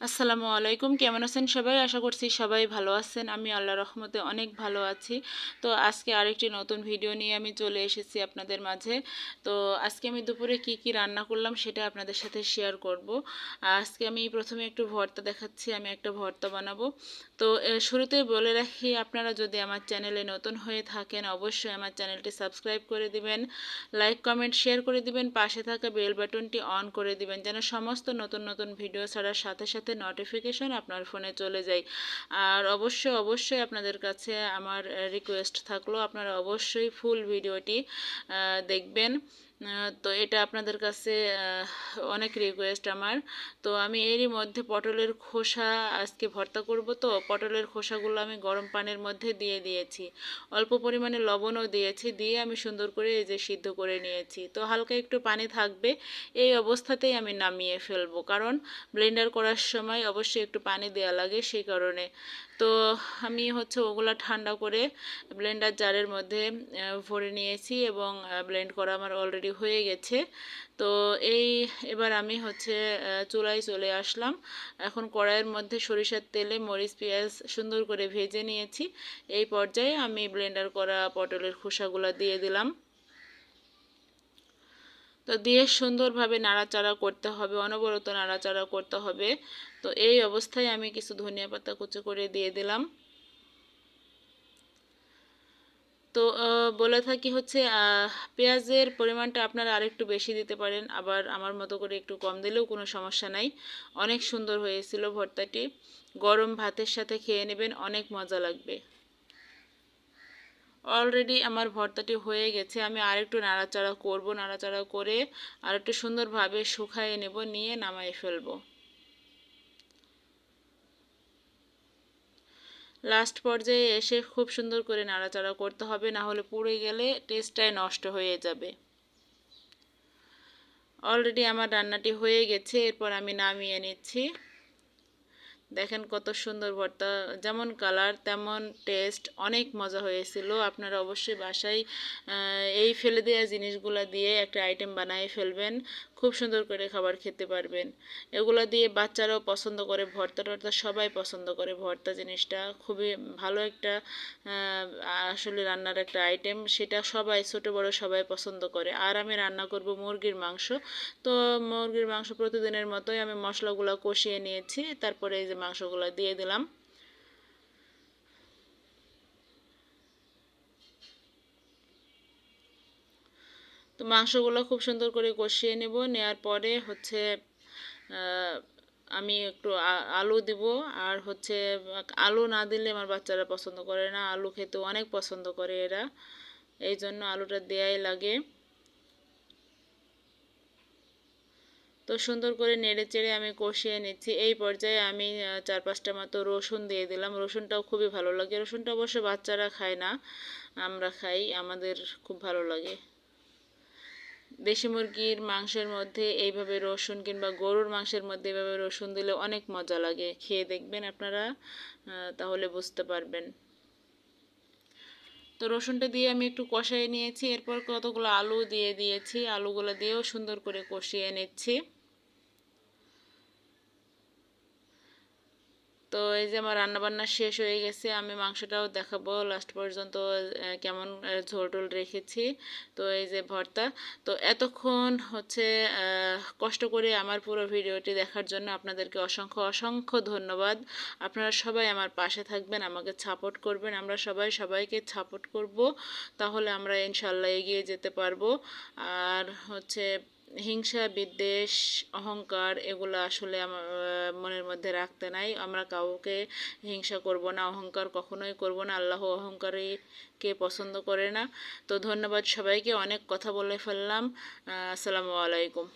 আসসালামু আলাইকুম। কেমন আছেন সবাই? আশা করছি সবাই ভালো আছেন। আমি আল্লাহ রহমতে অনেক ভালো আছি। তো আজকে আরেকটি নতুন ভিডিও নিয়ে আমি চলে এসেছি আপনাদের মাঝে। তো আজকে আমি দুপুরে কি কি রান্না করলাম সেটা আপনাদের সাথে শেয়ার করব। আজকে আমি প্রথমে একটু ভর্তা দেখাচ্ছি, আমি একটা ভর্তা বানাবো। তো শুরুতেই বলে রাখি, আপনারা যদি আমার চ্যানেলে নতুন হয়ে থাকেন, অবশ্যই আমার চ্যানেলটি সাবস্ক্রাইব করে দিবেন, লাইক, কমেন্ট শেয়ার করে দিবেন, পাশে থাকা বেল বাটনটি অন করে দিবেন, যেন সমস্ত নতুন নতুন ভিডিও ছাড়ার সাথে সাথে সাথে নোটিফিকেশান আপনার ফোনে চলে যায়। আর অবশ্যই অবশ্যই আপনাদের কাছে আমার রিকোয়েস্ট থাকল, আপনারা অবশ্যই ফুল ভিডিওটি দেখবেন। তো এটা আপনাদের কাছে অনেক রিকোয়েস্ট আমার। তো আমি এরই মধ্যে পটলের খোসা আজকে ভর্তা করব তো, পটলের খোসাগুলো আমি গরম পানির মধ্যে দিয়ে দিয়েছি। অল্প পরিমাণে লবণও দিয়েছি, দিয়ে আমি সুন্দর করে এই যে সিদ্ধ করে নিয়েছি। তো হালকা একটু পানি থাকবে, এই অবস্থাতেই আমি নামিয়ে ফেলব। কারণ ব্লেন্ডার করার সময় অবশ্যই একটু পানি দেওয়া লাগে, সেই কারণে। তো আমি হচ্ছে ওগুলো ঠান্ডা করে ব্লেন্ডার জারের মধ্যে ভরে নিয়েছি এবং ব্লেন্ড করা আমার অলরেডি হয়ে গেছে। তো এই এবার আমি হচ্ছে চুলায় চলে আসলাম। এখন কড়াইয়ের মধ্যে সরিষার তেলে মরিচ, পেঁয়াজ সুন্দর করে ভেজে নিয়েছি। এই পর্যায়ে আমি ব্লেন্ডার করা পটলের খোসাগুলো দিয়ে দিলাম। তো দিয়ে সুন্দরভাবে নাড়াচাড়া করতে হবে, অনবরত নাড়াচাড়া করতে হবে। তো এই অবস্থায় আমি কিছু ধনিয়া পাতা কুচি করে দিয়ে দিলাম। তো বলে থাকি হচ্ছে পেঁয়াজের পরিমাণটা আপনারা আরেকটু বেশি দিতে পারেন, আবার আমার মতো করে একটু কম দিলেও কোনো সমস্যা নাই। অনেক সুন্দর হয়েছিল ভর্তাটি। গরম ভাতের সাথে খেয়ে নেবেন, অনেক মজা লাগবে। অলরেডি আমার ভর্তাটি হয়ে গেছে। আমি আরেকটু নাড়াচাড়া করব, নাড়াচাড়া করে আরেকটু সুন্দরভাবে শুকাইয়ে নেব, নিয়ে নামাই ফেলব। লাস্ট পর্যায়ে এসে খুব সুন্দর করে নাড়াচাড়া করতে হবে, না হলে পুড়ে গেলে টেস্টটাই নষ্ট হয়ে যাবে। অলরেডি আমার রান্নাটি হয়ে গেছে, এরপর আমি নামিয়ে নিচ্ছি। দেখেন কত সুন্দর ভর্তা। যেমন কালার তেমন টেস্ট অনেক মজা হয়েছিল। আপনারা অবশ্যই বাসায় এই ফেলে দেওয়া জিনিসগুলো দিয়ে একটা আইটেম বানিয়ে ফেলবেন। খুব সুন্দর করে খাবার খেতে পারবেন। এগুলো দিয়ে বাচ্চারাও পছন্দ করে, ভর্তা টর্তা সবাই পছন্দ করে। ভর্তা জিনিসটা খুবই ভালো একটা আসলে রান্নার একটা আইটেম সেটা সবাই, ছোটো বড় সবাই পছন্দ করে। আর আমি রান্না করব মুরগির মাংস। তো মুরগির মাংস প্রতিদিনের মতোই আমি মশলাগুলো কষিয়ে নিয়েছি। তারপরে এই যে মাংসগুলো দিয়ে দিলাম। তো মাংসগুলো খুব সুন্দর করে কষিয়ে নেব। নেওয়ার পরে হচ্ছে আমি একটু আলু দিব। আর হচ্ছে, আলু না দিলে আমার বাচ্চারা পছন্দ করে না। আলু খেতে অনেক পছন্দ করে এরা। এই জন্য আলুটা দেয়াই লাগে। তো সুন্দর করে নেড়ে চেড়ে আমি কষিয়ে নিচ্ছি। এই পর্যায়ে আমি চার পাঁচটা মতো রসুন দিয়ে দিলাম। রসুনটাও খুবই ভালো লাগে। রসুনটা অবশ্য বাচ্চারা খায় না। আমরা খাই। আমাদের খুব ভালো লাগে। দেশি মুরগির মাংসের মধ্যে এইভাবে রসুন কিংবা গরুর মাংসের মধ্যে এইভাবে রসুন দিলে অনেক মজা লাগে। খেয়ে দেখবেন আপনারা তাহলে বুঝতে পারবেন। তো রসুনটা দিয়ে আমি একটু কষাই নিয়েছি, এরপর কতগুলো আলু দিয়ে দিয়েছি। আলুগুলো দিয়েও সুন্দর করে কষিয়ে নিচ্ছি। তো এই যে আমার রান্নাবান্না শেষ হয়ে গেছে, আমি মাংসটাও দেখাবো লাস্ট পর্যন্ত কেমন ঝোল টোল রেখেছি। তো এই যে ভর্তা, তো এতক্ষণ হচ্ছে কষ্ট করে আমার পুরো ভিডিওটি দেখার জন্য আপনাদেরকে অসংখ্য অসংখ্য ধন্যবাদ। আপনারা সবাই আমার পাশে থাকবেন, আমাকে সাপোর্ট করবেন, আমরা সবাই সবাইকে সাপোর্ট করব, তাহলে আমরা ইনশাল্লাহ এগিয়ে যেতে পারব। আর হচ্ছে হিংসা, বিদ্বেষ, অহংকার এগুলো আসলে আমার মনের মধ্যে রাখতে নাই। আমরা কাউকে হিংসা করব না, অহংকার কখনোই করব না। আল্লাহ অহংকারীকে পছন্দ করে না। তো ধন্যবাদ সবাইকে, অনেক কথা বলে ফেললাম। আসসালামু আলাইকুম।